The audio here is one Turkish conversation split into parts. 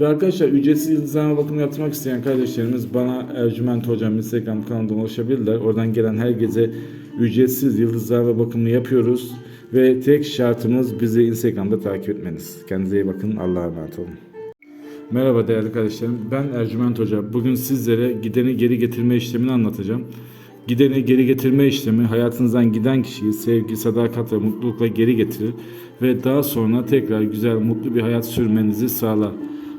Ve arkadaşlar ücretsiz yıldızlama bakımı yaptırmak isteyen kardeşlerimiz bana Ercüment Hocam Instagram kanalından ulaşabilirler. Oradan gelen her gece ücretsiz yıldızlama bakımını yapıyoruz. Ve tek şartımız bizi Instagram'da takip etmeniz. Kendinize iyi bakın. Allah'a emanet olun. Merhaba değerli kardeşlerim. Ben Ercüment Hoca. Bugün sizlere gideni geri getirme işlemini anlatacağım. Gideni geri getirme işlemi hayatınızdan giden kişiyi sevgi, sadakat ve mutlulukla geri getirir ve daha sonra tekrar güzel, mutlu bir hayat sürmenizi sağlar.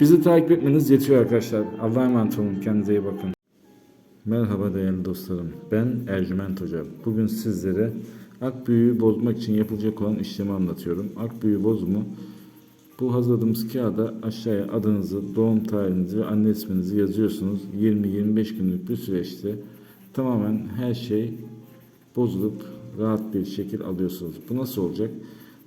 Bizi takip etmeniz yetiyor arkadaşlar. Allah'a emanet olun. Kendinize iyi bakın. Merhaba değerli dostlarım. Ben Ercüment Hoca. Bugün sizlere ak büyüğü bozmak için yapılacak olan işlemi anlatıyorum. Ak büyüğü bozumu bu hazırladığımız kağıda aşağıya adınızı, doğum tarihinizi ve anne isminizi yazıyorsunuz. 20-25 günlük bir süreçte tamamen her şey bozulup rahat bir şekil alıyorsunuz. Bu nasıl olacak?